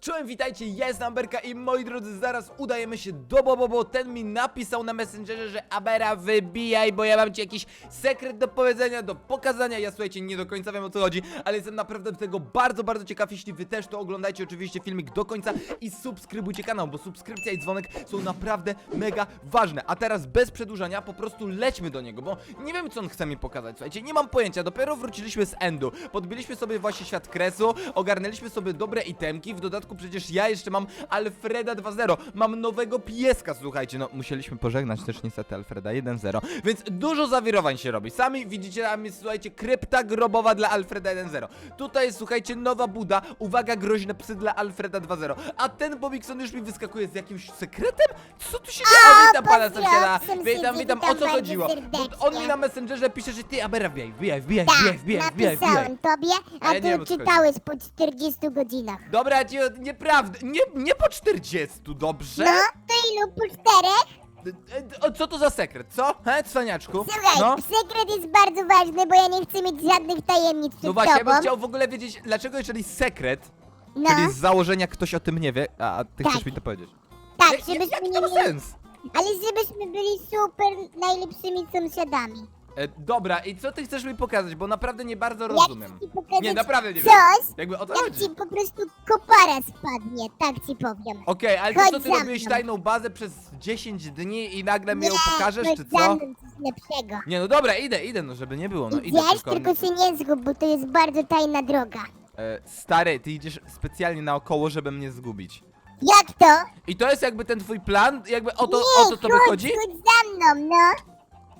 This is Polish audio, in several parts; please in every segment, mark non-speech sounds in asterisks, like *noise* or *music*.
Czołem, witajcie, jest Amberka i moi drodzy, zaraz udajemy się do Bobo, bo ten mi napisał na Messengerze, że Abera wybijaj, bo ja mam ci jakiś sekret do powiedzenia, do pokazania. Ja słuchajcie, nie do końca wiem o co chodzi, ale jestem naprawdę tego bardzo, bardzo ciekaw. Jeśli wy też to oglądajcie oczywiście filmik do końca i subskrybujcie kanał, bo subskrypcja i dzwonek są naprawdę mega ważne. A teraz bez przedłużania po prostu lećmy do niego, bo nie wiem co on chce mi pokazać, słuchajcie, nie mam pojęcia. Dopiero wróciliśmy z Endu, podbiliśmy sobie właśnie świat kresu, ogarnęliśmy sobie dobre itemki, w dodatku przecież ja jeszcze mam Alfreda 2.0, mam nowego pieska, słuchajcie, no musieliśmy pożegnać też niestety Alfreda 1.0, więc dużo zawirowań się robi. Sami widzicie, tam jest, słuchajcie, krypta grobowa dla Alfreda 1.0. Tutaj jest, słuchajcie, nowa buda, uwaga, groźne psy dla Alfreda 2.0. A ten Bobikson już mi wyskakuje z jakimś sekretem? Co tu się dzieje? O, witam pana sąsiada, witam, witam, o co bardzo chodziło? Bo on mi na Messengerze pisze, że ty, Abera, wbijaj, wbijaj, wbijaj, Tak, wbijaj, wbijaj, wbijaj. napisałem tobie, a Ale nie wiem, o ty co chodzi. czytałeś po 40 godzinach. Dobra, ja ci nieprawda, nie, nie po 40, dobrze? No, to ilu po czterech? E, e, Co to za sekret, co? He, cwaniaczku? Słuchaj, No, sekret jest bardzo ważny, bo ja nie chcę mieć żadnych tajemnic przed no właśnie, ja tobą. bym chciał w ogóle wiedzieć, dlaczego jeżeli sekret, No, czyli z założenia ktoś o tym nie wie, a ty Tak. chcesz mi to powiedzieć. tak, Ja- ja- żebyśmy Jaki nie to ma mieli... sens? Ale żebyśmy byli super najlepszymi sąsiadami. E, dobra, i co ty chcesz mi pokazać, bo naprawdę nie bardzo rozumiem. ci pokazać Nie, naprawdę nie wiem. coś, Jakby o to jak chodzi. ci po prostu kopara spadnie, tak ci powiem. Okej, ale to Chodź co ty za robiłeś mną. tajną bazę przez 10 dni i nagle mi ją pokażesz, chodź czy co? mną coś lepszego. Nie, no dobra, idę, idę, no żeby nie było, no idę Idziesz, tylko. tylko się nie zgub, bo to jest bardzo tajna droga. E, stary, ty idziesz specjalnie naokoło, żeby mnie zgubić. Jak to? I to jest jakby ten twój plan? Jakby o to, nie, o to tobie chodź, chodzi? chodź za mną, no.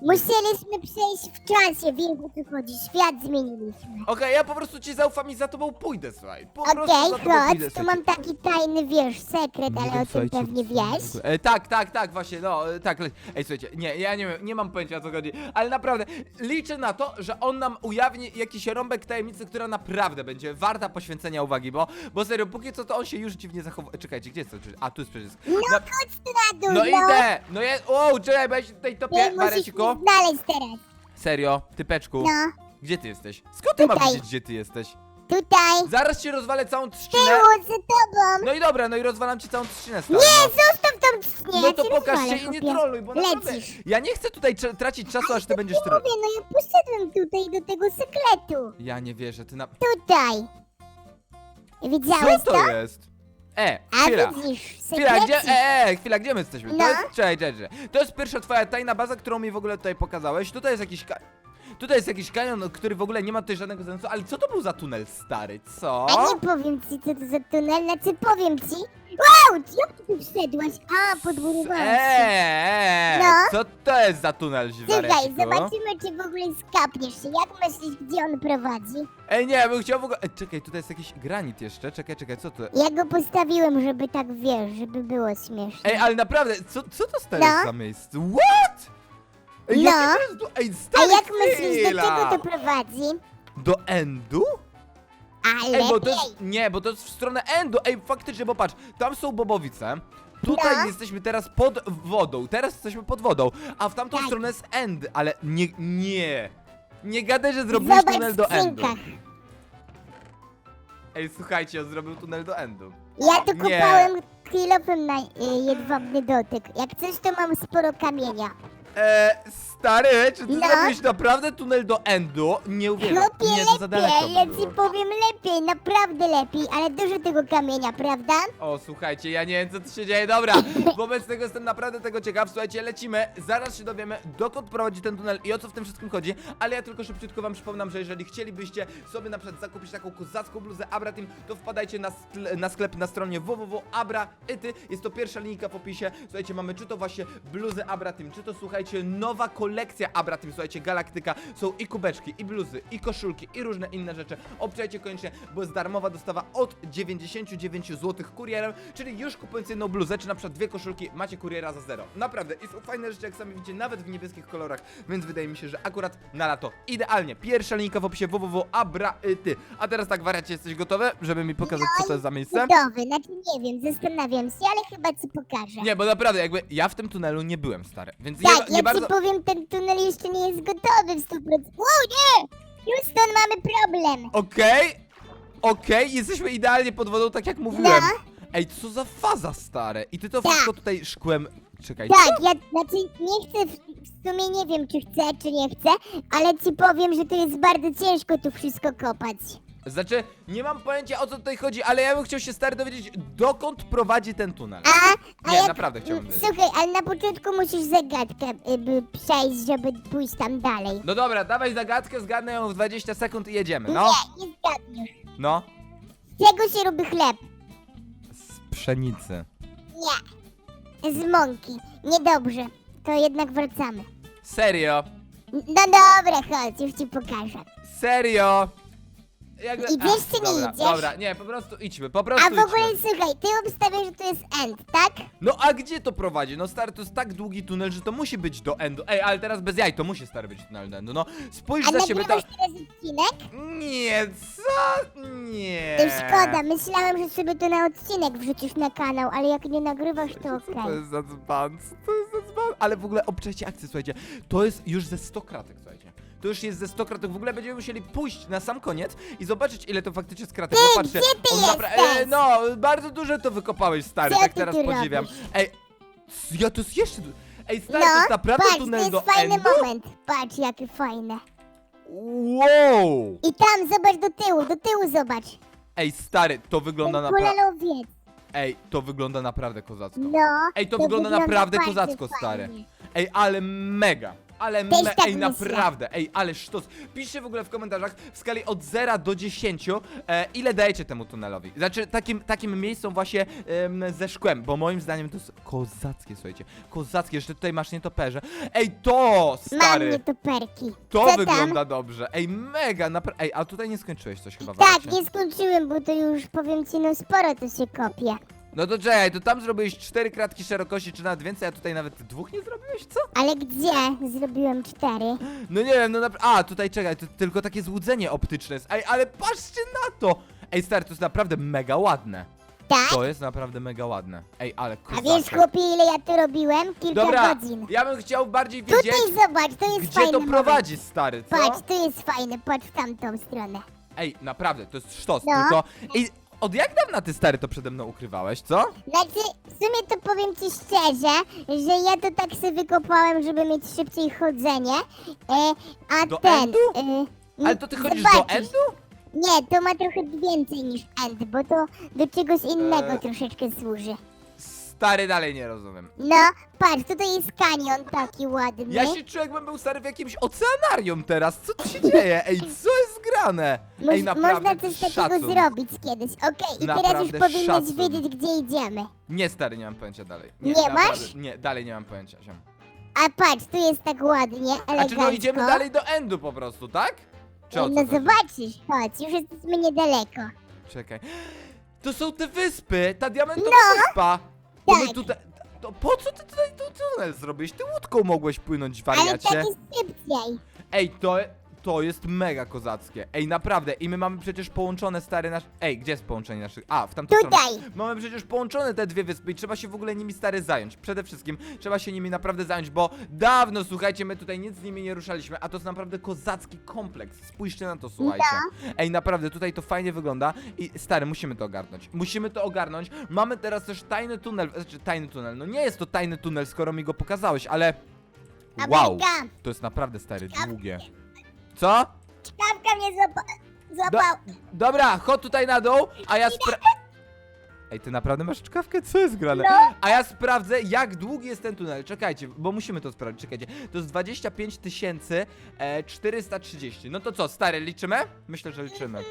Musieliśmy przejść w czasie, wiesz o co chodzi, świat zmieniliśmy. Okej, ja po prostu ci zaufam i za tobą pójdę, słuchaj. Po prostu Okej, za tobą chodź, pójdę, tu mam taki tajny, wiesz, sekret, Nie ale wiem, o tym pewnie wiesz. E, tak, tak, tak, właśnie, no, e, tak. le- Ej, słuchajcie, nie, ja nie, wiem, nie mam pojęcia o co chodzi, ale naprawdę liczę na to, że on nam ujawni jakiś rąbek tajemnicy, która naprawdę będzie warta poświęcenia uwagi, bo, bo serio, póki co to on się już dziwnie zachowuje. Czekajcie, gdzie jest to? A, tu jest przycisk. No Na- chodź tu na dół, no no. idę! No ja, o, czekaj, bo ja się tutaj Ty topię, musisz Mareciko. Mnie znaleźć teraz. Serio, typeczku, No, gdzie ty jesteś? Skąd ty mam Tutaj. wiedzieć, gdzie ty jesteś? tutaj. Zaraz ci rozwalę całą trzcinę. Tyłu, za tobą. No i dobra, no i rozwalam ci całą trzcinę stary, Nie, no. zostaw tą trzcinę, No to cię pokaż rozwalę, się i nie chłopie. troluj, bo naprawdę, Lecisz. ja nie chcę tutaj trze- tracić czasu, aż ty będziesz Mówię, trollował. no ja poszedłem tutaj do tego sekretu. Ja nie wierzę, ty na... Tutaj. Widziałeś Co to jest? E, A chwila. widzisz, Chwila, gdzie, e, e, chwila, gdzie my jesteśmy? To No. jest, czekaj, czekaj, czekaj. To jest pierwsza twoja tajna baza, którą mi w ogóle tutaj pokazałeś. Tutaj jest jakiś ka... Tutaj jest jakiś kanion, który w ogóle nie ma tutaj żadnego sensu, ale co to był za tunel stary, co? A nie powiem ci, co to za tunel, znaczy powiem ci. Wow, jak ty tu wszedłeś? A, podburowałeś się. Eee, No. co to jest za tunel, Ziwareciku? zobaczymy, czy w ogóle skapniesz się. Jak myślisz, gdzie on prowadzi? Ej, nie, bym chciał w ogóle... Ej, czekaj, tutaj jest jakiś granit jeszcze, czekaj, czekaj, co to... Ja go postawiłem, żeby tak, wiesz, żeby było śmieszne. Ej, ale naprawdę, co, co to stary No. jest za miejsce? What? Ej, No. jakie to jest... du- Ej, A stary, jak myślisz, do chwila. czego to prowadzi? Do endu? A Ej, bo to jest... Nie, bo to jest w stronę endu. Ej, faktycznie, bo patrz, tam są bobowice. Tutaj No. jesteśmy teraz pod wodą, teraz jesteśmy pod wodą, a w tamtą Tak. stronę jest end, ale nie, nie. Nie gadaj, że zrobiłeś Zobacz tunel w do endu. skrzynkach. Ej, słuchajcie, on zrobił tunel do endu. Ja tu Nie. kopałem kilofem na y, jedwabny dotyk. Jak coś, to mam sporo kamienia. Eee, stary, czy ty No. zrobiłeś naprawdę tunel do endu? Nie uwierzę. Chłopie, Nie, to za daleko lepiej, ja ci było. powiem lepiej, naprawdę lepiej, ale dużo tego kamienia, prawda? O, słuchajcie, ja nie wiem co tu się dzieje, dobra *laughs* Wobec tego jestem naprawdę tego ciekaw Słuchajcie, lecimy, zaraz się dowiemy Dokąd prowadzi ten tunel i o co w tym wszystkim chodzi Ale ja tylko szybciutko wam przypominam, że jeżeli chcielibyście sobie na przykład zakupić taką kozacką bluzę Abra Team To wpadajcie na, skle- na sklep na stronie www.abra.ity Jest to pierwsza linijka w opisie Słuchajcie, mamy czy to właśnie bluzę Abra Team Czy to słuchajcie, nowa kolekcja Abra Team Słuchajcie, Galaktyka Są i kubeczki, i bluzy, i koszulki, i różne inne rzeczy. Obczajcie koniecznie, bo jest darmowa dostawa od 99 zł kurierem Czyli już kupując jedną bluzę, czy na przykład dwie koszulki, macie kuriera za zero. Naprawdę, i są fajne rzeczy, jak sami widzicie, nawet w niebieskich kolorach Więc wydaje mi się, że akurat na lato. Idealnie. Pierwsza linijka w opisie www.abra.ty A teraz tak, wariacie, jesteś gotowy, żeby mi pokazać, co to jest za miejsce? Gotowy, znaczy nie wiem, zastanawiam się, ale chyba ci pokażę. Nie, bo naprawdę, jakby ja w tym tunelu nie byłem stary, więc tak, nie, ja bardzo... ci powiem, ten tunel jeszcze nie jest gotowy w 100%. Wow, nie! Houston, mamy problem. Okej, Okej, jesteśmy idealnie pod wodą, tak jak mówiłem. No. Ej, co za faza, stare. I ty to Tak. wszystko tutaj szkłem... Czekaj, Tak, ja znaczy nie chcę, w, w sumie nie wiem czy chcę, czy nie chcę, ale ci powiem, że to jest bardzo ciężko tu wszystko kopać. Znaczy, nie mam pojęcia o co tutaj chodzi, ale ja bym chciał się stary dowiedzieć, dokąd prowadzi ten tunel. A, a Nie, jak, naprawdę chciałbym wiedzieć. Słuchaj, ale na początku musisz zagadkę y, by przejść, żeby pójść tam dalej. No dobra, dawaj zagadkę, zgadnę ją w 20 sekund i jedziemy, no. Nie, nie zgadniesz. No. Z czego się robi chleb? Z pszenicy. Nie. Z mąki. Niedobrze. To jednak wracamy. Serio? No dobra, chodź, już ci pokażę. Serio? Jakby... Idziesz A, czy nie dobra, idziesz? Dobra, nie, po prostu idźmy, po prostu A w ogóle idźmy. słuchaj, ty obstawiasz, że to jest end, tak? No a gdzie to prowadzi? No stary, to jest tak długi tunel, że to musi być do endu. Ej, ale teraz bez jaj, to musi stary być tunel do endu. No, spójrz A za siebie tam. nagrywasz teraz odcinek? Nie, co? Nie. To szkoda, myślałem, że sobie to na odcinek wrzucisz na kanał, ale jak nie nagrywasz, to Co okej. to jest za dzban? Co to jest za dzban? Ale w ogóle obczajcie akcję, słuchajcie. To jest już ze 100 kratek, słuchajcie. To już jest ze 100 kratek. W ogóle będziemy musieli pójść na sam koniec i zobaczyć, ile to faktycznie jest kratek. Ty, Popatrzcie. gdzie ty jesteś? e, No, bardzo dużo to wykopałeś, stary. Co tak ty teraz tu podziwiam. robisz? Ej, c- ja to jest jeszcze... du- Ej, stary, No, to jest naprawdę patrz, to tunel jest do fajny endu? moment. Patrz, jakie fajne. Wow! I tam, zobacz do tyłu, do tyłu zobacz. Ej, stary, to Ten wygląda naprawdę... kulalowiec. Ej, to wygląda naprawdę kozacko. No. Ej, to wygląda naprawdę bardzo kozacko, stary. fajnie. Ej, ale mega. Ale Też me- tak ej, myślę. naprawdę, ej, ale sztos. Piszcie w ogóle w komentarzach w skali od 0 do 10, e, ile dajecie temu tunelowi. Znaczy, takim, takim miejscom właśnie em, ze szkłem, bo moim zdaniem to jest kozackie, słuchajcie. Kozackie, że tutaj masz nietoperze. Ej, to, Mam stary, nietoperki. to Co wygląda tam? dobrze. Ej, mega, napra- Ej, a tutaj nie skończyłeś coś chyba, Tak, nie skończyłem, bo to już powiem ci, no sporo to się kopie. No to czekaj, to tam zrobiłeś cztery kratki szerokości, czy nawet więcej, a tutaj nawet dwóch nie zrobiłeś, co? Ale gdzie? Zrobiłem cztery. No nie wiem, no naprawdę. A, tutaj czekaj, to tylko takie złudzenie optyczne jest. Ej, ale patrzcie na to! Ej, stary, to jest naprawdę mega ładne. Tak? To jest naprawdę mega ładne. Ej, ale A kozackie. wiesz, chłopie, ile ja to robiłem? Kilka Dobra, godzin. ja bym chciał bardziej wiedzieć, Tutaj zobacz, to jest gdzie to prowadzi, stary, co? Patrz, to jest fajne, patrz w tamtą stronę. Ej, naprawdę, to jest sztos, No. tylko... Ej, od jak dawna ty, stary, to przede mną ukrywałeś, co? Znaczy, w sumie to powiem ci szczerze, że ja to tak sobie wykopałem, żeby mieć szybciej chodzenie, e, a Do ten... endu? E, Ale to ty chodzisz zobaczysz. do endu? Nie, to ma trochę więcej niż end, bo to do czegoś innego E. troszeczkę służy. Stary, dalej nie rozumiem. No, patrz, tutaj jest kanion taki ładny. Ja się czuję, jakbym był stary w jakimś oceanarium teraz. Co tu się dzieje? Ej, co jest grane? Moż, Ej, naprawdę można coś takiego szacun. zrobić kiedyś. Okej, i teraz już Naprawdę szacun. wiedzieć, gdzie idziemy. Nie, stary, nie mam pojęcia dalej. Nie naprawdę, masz? Nie, dalej nie mam pojęcia. Ziom. A patrz, tu jest tak ładnie, elegancko. Znaczy, no idziemy dalej do endu po prostu, tak? Czy o co No chodzi? zobaczysz, chodź, już jesteśmy niedaleko. Czekaj. To są te wyspy, ta diamentowa No. wyspa. To my Tak. tutaj... To po co ty tutaj tu tunel zrobiłeś? Ty łódką mogłeś płynąć, Ale wariacie. tak jest szybciej. Ej, to, to jest mega kozackie. Ej, naprawdę. I my mamy przecież połączone stary nasz... Ej, gdzie jest połączenie naszych... A, w tamtą stronę. Tutaj. Mamy przecież połączone te dwie wyspy i trzeba się w ogóle nimi stary zająć. Przede wszystkim trzeba się nimi naprawdę zająć, bo dawno, słuchajcie, my tutaj nic z nimi nie ruszaliśmy, a to jest naprawdę kozacki kompleks. Spójrzcie na to, słuchajcie. Ej, naprawdę, tutaj to fajnie wygląda i stary, musimy to ogarnąć. Musimy to ogarnąć. Mamy teraz też tajny tunel, znaczy tajny tunel. No nie jest to tajny tunel, skoro mi go pokazałeś, ale... Wow, Ameryka, to jest naprawdę stary, długie. Co? czkawka mnie złapa... złapał. Dobra, chodź tutaj na dół, a ja spra... Ej, ty naprawdę masz czkawkę? Co jest grane? No. A ja sprawdzę, jak długi jest ten tunel. Czekajcie, bo musimy to sprawdzić, czekajcie. To jest 25 tysięcy e, 430. No to co, stary, liczymy? Myślę, że liczymy.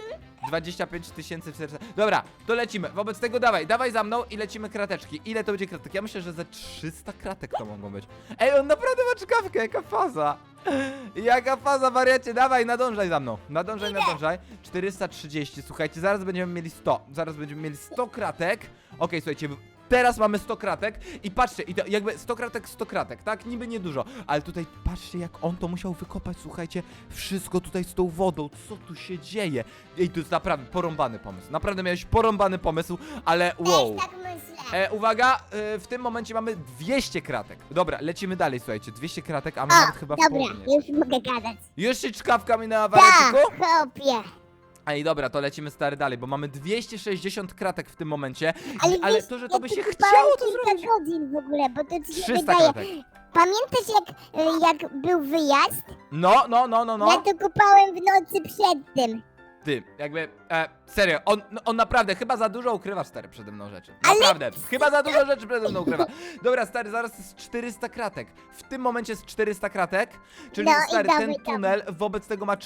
25 tysięcy 400. Dobra, to lecimy. Wobec tego dawaj, dawaj za mną i lecimy krateczki. Ile to będzie kratek? Ja myślę, że ze 300 kratek to mogą być. Ej, on naprawdę ma czkawkę, jaka faza. *laughs* Jaka faza, wariacie, dawaj, nadążaj za mną. Nadążaj, nadążaj. 430, słuchajcie, zaraz będziemy mieli 100. Zaraz będziemy mieli 100 kratek. Okej, słuchajcie, teraz mamy 100 kratek i patrzcie, i to jakby 100 kratek, 100 kratek, tak? Niby niedużo, ale tutaj patrzcie, jak on to musiał wykopać, słuchajcie, wszystko tutaj z tą wodą, co tu się dzieje? Ej, to jest naprawdę porąbany pomysł. Naprawdę miałeś porąbany pomysł, ale wow. Też tak myślę. E, uwaga, e, w tym momencie mamy 200 kratek. Dobra, lecimy dalej, słuchajcie. 200 kratek, a my nawet chyba w dobra, połowie nie już mogę gadać. Się czkawka minęła, Tak, wariaciku? chłopie. Ej, dobra, to lecimy stary dalej, bo mamy 260 kratek w tym momencie, Ale, ale wiesz, to, że ja to by się chciało to kilka zrobić. godzin w ogóle, bo to ci się 300 wydaje. kratek. Pamiętasz jak, y, jak był wyjazd? No, no, no, no, Ja no. to kupałem w nocy przed tym. Ty, jakby, e, serio, on, no, on naprawdę chyba za dużo ukrywa stary przede mną rzeczy. Ale- Naprawdę, *laughs* chyba za dużo rzeczy przede mną ukrywa. Dobra, stary, zaraz jest 400 kratek. W tym momencie jest 400 kratek, czyli No i stary, ten tunel wobec tego ma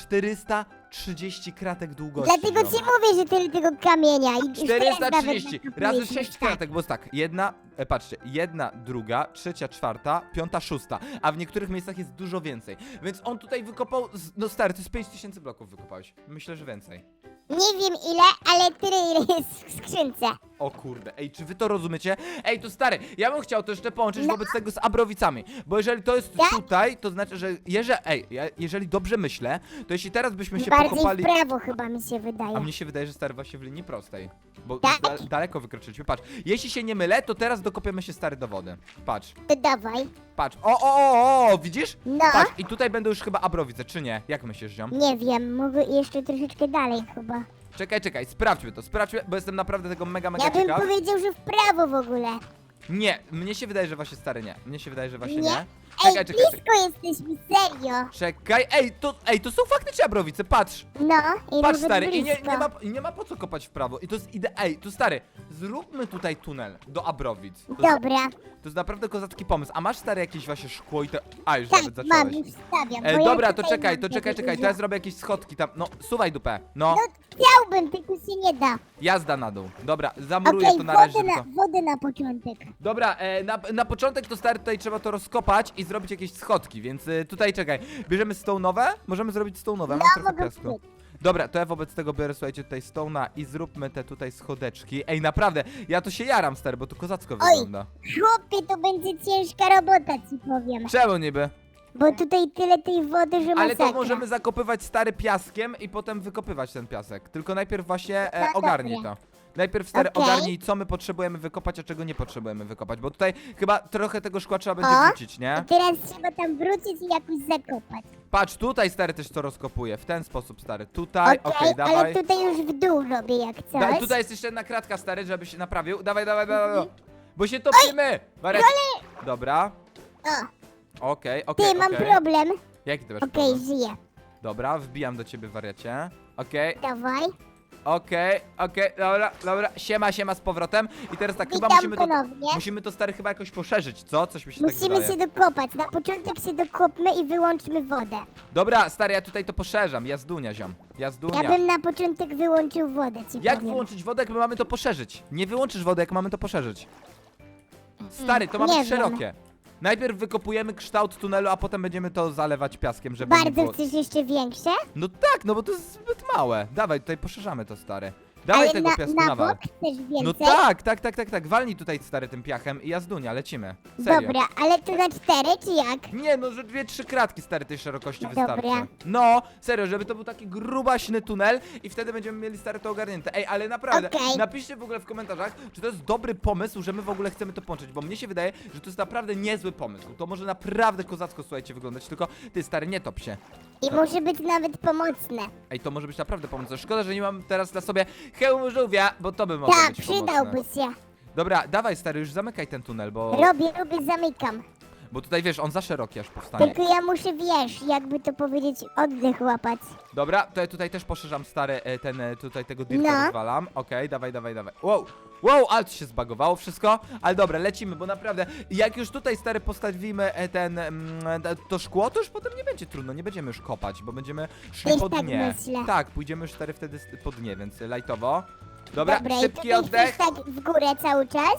430 kratek długości. Dlatego ci mówię, że tyle tego kamienia. I już teraz nawet 430 razy nakopaliśmy, 6 tak. kratek, bo jest tak, jedna, e, patrzcie, jedna, druga, trzecia, czwarta, piąta, szósta, a w niektórych miejscach jest dużo więcej. Więc on tutaj wykopał, z, no stary, to jest 5000 bloków wykopałeś. Myślę, że więcej. Nie wiem ile, ale tyle ile jest w skrzynce. O kurde, ej, czy wy to rozumiecie? Ej, to stary, ja bym chciał to jeszcze połączyć No. wobec tego z Abrowicami, bo jeżeli to jest tutaj, to znaczy, że jeżeli, ej, ja, jeżeli dobrze myślę, to jeśli teraz byśmy się Bardziej pokopali... w prawo chyba mi się wydaje. A mnie się wydaje, że stary właśnie w linii prostej. Bo Tak? da daleko wykroczyliśmy. Patrz, jeśli się nie mylę, to teraz dokopiemy się stary do wody. Patrz, To dawaj. patrz. O, o, o, o, widzisz? No, Patrz, i tutaj będą już chyba Abrowice, czy nie? Jak myślisz, ziom? nie wiem, mogę jeszcze troszeczkę dalej chyba. Czekaj, czekaj, sprawdźmy to, sprawdźmy, bo jestem naprawdę tego mega, mega Ja bym ciekaw. powiedział, że w prawo w ogóle. Nie, mnie się wydaje, że właśnie stary nie. Mnie się wydaje, że właśnie Nie? nie. Ej, Czekaj, czekaj, czekaj. blisko jesteśmy, serio. Czekaj, ej, to, ej, to są faktycznie Abrowice, patrz. No, i Patrz nawet stary, i nie, blisko. nie, ma, i nie ma po co kopać w prawo. I to jest ide... Ej, to stary, zróbmy tutaj tunel do Abrowic. To Dobra, To jest naprawdę kozacki pomysł. A masz stare jakieś właśnie szkło i te... A, już tak, nawet mam, zacząłeś. już stawiam. E, bo ja dobra, to tutaj czekaj, mam to czekaj, takie czekaj, to dużo. ja zrobię jakieś schodki tam. No, suwaj dupę. No, No, chciałbym, tylko się nie da. jazda na dół. Dobra, zamuruję Okej, to na razie. wodę, żeby na, to... wodę na początek. Dobra, e, na, na początek to stary tutaj trzeba to rozkopać i zrobić jakieś schodki, więc e, tutaj czekaj. Bierzemy stone'owe? Możemy zrobić stone'owe, mam No, trochę mogę piasku. wziąć. Dobra, to ja wobec tego biorę, słuchajcie, tutaj stone'a i zróbmy te tutaj schodeczki. Ej, naprawdę, ja to się jaram, stary, bo to kozacko Oj. wygląda. Chłopie, to będzie ciężka robota, ci powiem. Czemu niby? Bo tutaj tyle tej wody, że Ale masakra. to możemy zakopywać stary piaskiem i potem wykopywać ten piasek. Tylko najpierw właśnie e, No ogarnij dobra. Najpierw stary Okej. ogarnij, co my potrzebujemy wykopać, a czego nie potrzebujemy wykopać. Bo tutaj chyba trochę tego szkła trzeba będzie O. wrzucić, nie? teraz trzeba tam wrócić i jakoś zakopać. Patrz, tutaj stary też to rozkopuje. W ten sposób stary. Tutaj, Okej, okej, ale dawaj. tutaj już w dół robię jak coś. Daj, tutaj jest jeszcze jedna kratka stary, żeby się naprawił. Dawaj, dawaj, dawaj. dawaj. Bo się topimy! Wariat. Dobra. O, Okej, okej, ty, mam okej. problem. Jaki ty masz Okej, problem? żyję. Dobra, wbijam do ciebie wariacie. Okej, Dawaj. Okej, okej, dobra, dobra, siema, siema z powrotem. I teraz tak, chyba Witam musimy to, ponownie. musimy to stary chyba jakoś poszerzyć, co? Coś mi się tak Musimy wydaje. się dokopać. Na początek się dokopmy i wyłączmy wodę. Dobra, stary, ja tutaj to poszerzam, jazdunia, ziom, jazdunia. Ja bym na początek wyłączył wodę, ci Jak powiem. wyłączyć wodę, jak my mamy to poszerzyć? Nie wyłączysz wody, jak mamy to poszerzyć. Stary, to ma nie być wiem. szerokie. Najpierw wykopujemy kształt tunelu, a potem będziemy to zalewać piaskiem, żeby nie Bardzo było... chcesz jeszcze większe? No tak, no bo to jest zbyt małe. Dawaj, tutaj poszerzamy to, stary. Dawaj Ale tego na, piasku na bok chcesz więcej? No tak, tak, tak, tak, tak. Walnij tutaj stary tym piachem i jazdunia, lecimy. Serio. Dobra, ale to na cztery, czy jak? Nie, no, że dwie, trzy kratki stary tej szerokości No wystarczy. dobra. No, serio, żeby to był taki grubaśny tunel i wtedy będziemy mieli stary to ogarnięte. Ej, ale naprawdę, Okej. napiszcie w ogóle w komentarzach, czy to jest dobry pomysł, że my w ogóle chcemy to połączyć, bo mnie się wydaje, że to jest naprawdę niezły pomysł. To może naprawdę kozacko, słuchajcie, wyglądać, tylko ty stary, nie top się. I może być nawet pomocne. Ej, to może być naprawdę pomocne. Szkoda, że nie mam teraz na sobie hełmu żółwia, bo to by mogło Tak, być przydałby się. Dobra, dawaj stary, już zamykaj ten tunel, bo, Robię, robię, zamykam. bo tutaj wiesz, on za szeroki aż powstanie. Tylko ja muszę, wiesz, jakby to powiedzieć, oddech łapać. Dobra, to ja tutaj też poszerzam stary e, ten, e, tutaj tego dirta No. rozwalam. Okej, dawaj, dawaj, dawaj. Wow, wow, ale to się zbagowało wszystko. Ale dobra, lecimy, bo naprawdę, jak już tutaj stary postawimy e, ten, mm, te- to szkło, to już potem nie będzie trudno, nie będziemy już kopać, bo będziemy szli Też po tak dnie. myślę. Tak, pójdziemy już stary wtedy po dnie, więc e, lajtowo. Dobra, Dobra, i szybki tutaj oddech. chcesz tak w górę cały czas?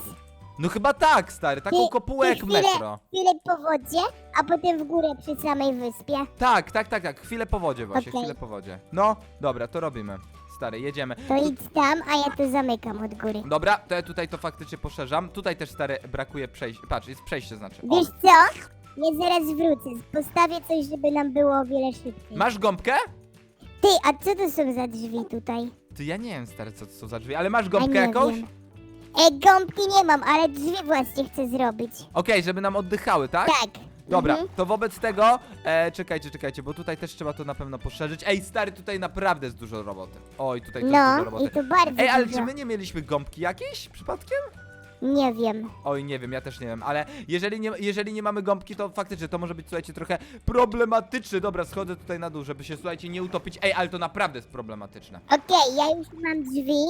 No chyba tak, stary, taką Ty- kopułę ty jak chwilę- metro. Chwilę po wodzie, a potem w górę przy samej wyspie. Tak, tak, tak, tak, chwilę po wodzie właśnie, Okej. chwilę po wodzie. No, dobra, to robimy. Stary, jedziemy. To idź tam, a ja to zamykam od góry. Dobra, to ja tutaj to faktycznie poszerzam. Tutaj też stary brakuje przejścia. Patrz, jest przejście znaczy. O. Wiesz co? Ja zaraz wrócę. Postawię coś, żeby nam było o wiele szybciej. Masz gąbkę? Ty, a co to są za drzwi tutaj? Ty ja nie wiem stary co to są za drzwi, ale masz A gąbkę nie jakąś? wiem. Ej, gąbki nie mam, ale drzwi właśnie chcę zrobić. Okej, żeby nam oddychały, tak? Tak. Dobra, Mhm. to wobec tego, e, czekajcie, czekajcie, bo tutaj też trzeba to na pewno poszerzyć. Ej, stary, tutaj naprawdę jest dużo roboty. Oj, tutaj też dużo No, roboty. i to bardzo Ej, ale dużo. czy my nie mieliśmy gąbki jakiejś przypadkiem? Nie wiem. Oj, nie wiem, ja też nie wiem, ale jeżeli nie, jeżeli nie mamy gąbki, to faktycznie to może być, słuchajcie, trochę problematyczne. Dobra, schodzę tutaj na dół, żeby się, słuchajcie, nie utopić. Ej, ale to naprawdę jest problematyczne. Okej, ja już mam drzwi.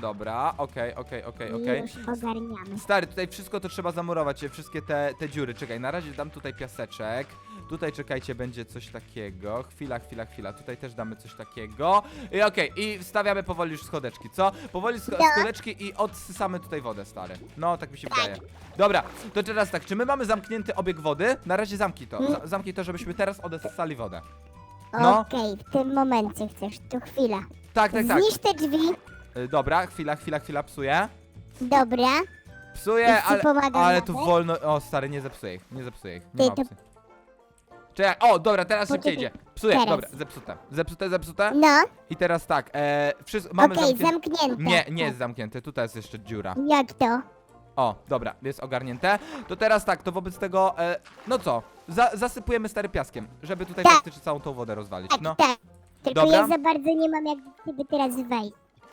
Dobra, okej, okej, okej, okej. Już ogarniamy. Stary, tutaj wszystko to trzeba zamurować, wszystkie te, te dziury. Czekaj, na razie dam tutaj piaseczek. Tutaj, czekajcie, będzie coś takiego. Chwila, chwila, chwila. Tutaj też damy coś takiego. I okej, i wstawiamy powoli już schodeczki, co? Powoli sch No. schodeczki i odsysamy tutaj wodę, stary. No, tak mi się wydaje. Dobra, to teraz tak, czy my mamy zamknięty obieg wody? Na razie zamknij to. Za zamknij to, żebyśmy teraz odessali wodę. No. Okej, w tym momencie chcesz, to chwila. Tak, tak, tak. Zniszcz te drzwi. Y, Dobra, chwila, chwila, chwila, psuję. Dobra. Psuję, Już ci ale, pomagam ale nawet. tu wolno. O, stary, nie zepsuję ich, nie zepsuję ich. Nie Ty, ma to- opcji. O, dobra, teraz szybciej idzie. Poczekaj, Psuję, teraz. dobra, zepsute. Zepsute, zepsute. No, I teraz tak, e, wszystko, mamy okej, zamknięte. zamknięte. Nie, nie jest zamknięte, tutaj jest jeszcze dziura. Jak to? O, dobra, jest ogarnięte. To teraz tak, to wobec tego, e, no co, za, zasypujemy stary piaskiem, żeby tutaj Tak. faktycznie całą tą wodę rozwalić, Tak, no. tak. Tylko Dobra. ja za bardzo nie mam jak gdyby teraz wejść.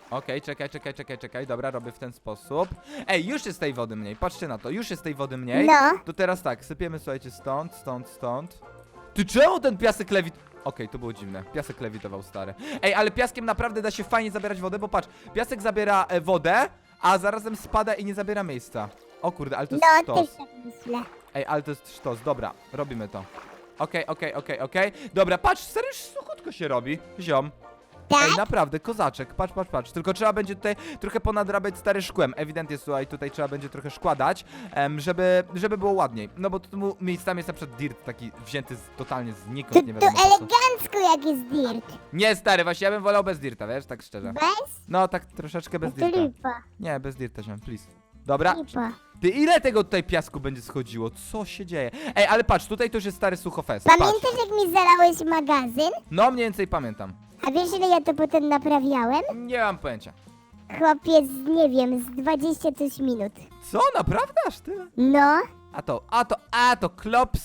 Okej, czekaj, czekaj, czekaj, czekaj, dobra, robię w ten sposób. Ej, już jest tej wody mniej, patrzcie na to, już jest tej wody mniej. No. To teraz tak, sypiemy, słuchajcie, stąd, stąd, stąd. Ty czemu ten piasek lewit... Okej, to było dziwne. Piasek lewitował, stary. Ej, ale piaskiem naprawdę da się fajnie zabierać wodę, bo patrz, piasek zabiera e, wodę, a zarazem spada i nie zabiera miejsca. O kurde, ale to jest No, sztos. też tak myślę. Ej, ale to jest sztos, dobra, robimy to. Okej, okej, okej, okej. Dobra, patrz, serio już suchutko się robi, ziom. Tak? Ej, naprawdę, kozaczek, patrz, patrz, patrz. Tylko trzeba będzie tutaj trochę ponadrabiać stary szkłem. Ewidentnie, słuchaj, tutaj trzeba będzie trochę szkła dać, em, żeby, żeby było ładniej. No bo tu miejscami jest na przykład dirt taki wzięty z, totalnie To, znikąd, nie to wiadomo po co. elegancko jak jest dirt. Nie, stary, właśnie ja bym wolał bez dirta, wiesz, tak szczerze. Bez? No, tak troszeczkę bez To dirta. lipa. Nie, bez dirta, ziom, please. Dobra, Lipa. ty ile tego tutaj piasku będzie schodziło? Co się dzieje? Ej, ale patrz, tutaj to już jest stary suchofest, patrz. Pamiętasz jak mi zalałeś magazyn? No, mniej więcej pamiętam. A wiesz ile ja to potem naprawiałem? Nie mam pojęcia. Chłopiec, nie wiem, z 20 coś minut. Co, naprawdę aż tyle? No, A to, a to, a to klops.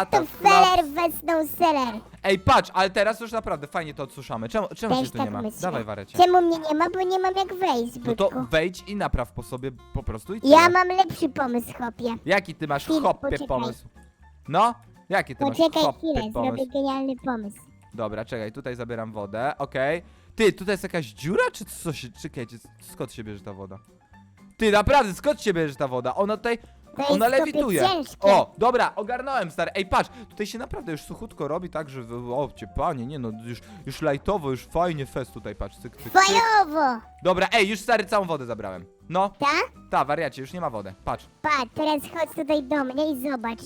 a to feller wesną seller. Ej, patrz, ale teraz już naprawdę fajnie to odsuszamy. Czemu, czemu Też się tu tak nie ma? myślę. Dawaj, Warecie. Czemu mnie nie ma? Bo nie mam jak wejść, No to wejdź i napraw po sobie po prostu i tyle. Ja mam lepszy pomysł, chłopie. Jaki ty masz Chwilę, hoppy poczekaj. pomysł? No? Jaki ty Poczekaj masz hoppy chwilę, zrobię pomysł? genialny pomysł. Dobra, czekaj, tutaj zabieram wodę, okej. Ty, tutaj jest jakaś dziura, czy co się, czekajcie, skąd się bierze ta woda? Ty, naprawdę, skąd się bierze ta woda? Ona tutaj, To ona lewituje. ciężkie. O, dobra, ogarnąłem, stary. Ej, patrz, tutaj się naprawdę już suchutko robi tak, że, wy- o, cię panie, nie no, już, już lajtowo, już fajnie fest tutaj, patrz, cyk, cyk, cyk. Fajowo! Dobra, ej, już stary, całą wodę zabrałem. No, Ta? ta, wariacie, już nie ma wody, patrz. Patrz, teraz chodź tutaj do mnie i zobacz.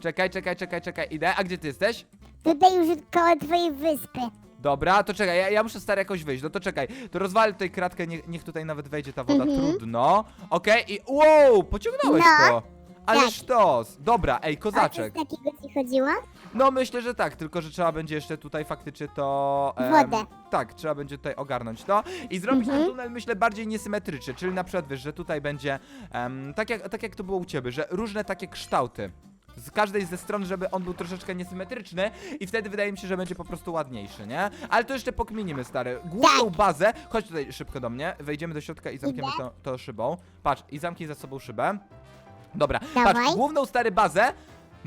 Czekaj, czekaj, czekaj, czekaj, idę. A gdzie ty jesteś? Tutaj już koło twojej wyspy. Dobra, to czekaj, ja, ja muszę stary jakoś wyjść, no to czekaj, to rozwalę tutaj kratkę, niech, niech tutaj nawet wejdzie ta woda, Mhm. trudno. Okej, i wow, pociągnąłeś No, to. Ale tak. sztos. Dobra, ej, A co kozaczek. z takiego ci chodziło? No myślę, że tak, tylko że trzeba będzie jeszcze tutaj faktycznie to... Wodę. tak, trzeba będzie tutaj ogarnąć to i zrobić Mhm. ten tunel, myślę, bardziej niesymetryczny, czyli na przykład, wiesz, że tutaj będzie, em, tak, jak, tak jak to było u ciebie, że różne takie kształty. Z każdej ze stron, żeby on był troszeczkę niesymetryczny i wtedy wydaje mi się, że będzie po prostu ładniejszy, nie? Ale to jeszcze pokminimy, stary. Główną Tak. bazę, chodź tutaj szybko do mnie, wejdziemy do środka i zamkniemy to, to szybą. Patrz, i zamknij za sobą szybę. Dobra, Dawaj. patrz, główną stary bazę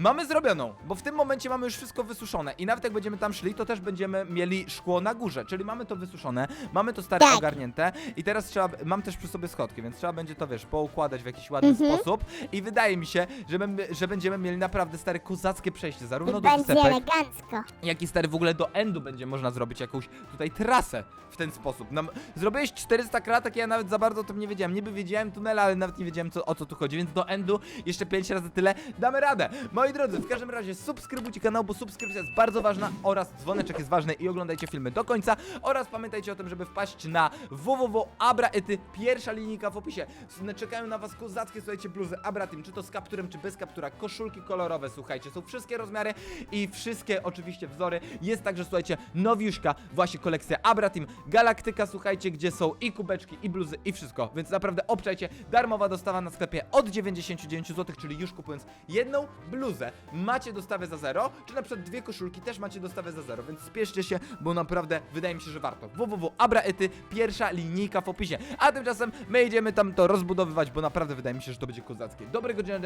mamy zrobioną, bo w tym momencie mamy już wszystko wysuszone i nawet jak będziemy tam szli, to też będziemy mieli szkło na górze, czyli mamy to wysuszone, mamy to stare Tak. ogarnięte i teraz trzeba, mam też przy sobie schodki, więc trzeba będzie to, wiesz, poukładać w jakiś ładny Mhm. sposób i wydaje mi się, że, będę, że będziemy mieli naprawdę stare kozackie przejście, zarówno I do będzie wysepek, elegancko. jak i stary w ogóle do endu będzie można zrobić jakąś tutaj trasę w ten sposób. Nam, zrobiłeś 400 kratek, ja nawet za bardzo o tym nie wiedziałem. Niby wiedziałem tunela, ale nawet nie wiedziałem co, o co tu chodzi, więc do endu jeszcze 5 razy tyle damy radę. Moi drodzy, w każdym razie subskrybujcie kanał, bo subskrypcja jest bardzo ważna oraz dzwoneczek jest ważny i oglądajcie filmy do końca oraz pamiętajcie o tym, żeby wpaść na www.abraety, pierwsza linijka w opisie. Czekają na was kozackie, słuchajcie, bluzy Abra Team, czy to z kapturem, czy bez kaptura, koszulki kolorowe, słuchajcie, są wszystkie rozmiary i wszystkie oczywiście wzory. Jest także, słuchajcie, nowiuszka, właśnie kolekcja Abra Team, Galaktyka, słuchajcie, gdzie są i kubeczki, i bluzy, i wszystko, więc naprawdę obczajcie, darmowa dostawa na sklepie od 99 zł, czyli już kupując jedną bluzę. Bluzę macie dostawę za zero, czy na przykład dwie koszulki też macie dostawę za zero, więc spieszcie się, bo naprawdę wydaje mi się, że warto. www.abraety, pierwsza linijka w opisie. A tymczasem my idziemy tam to rozbudowywać, bo naprawdę wydaje mi się, że to będzie kozackie. Dobrego dnia,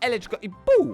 eleczko i pół!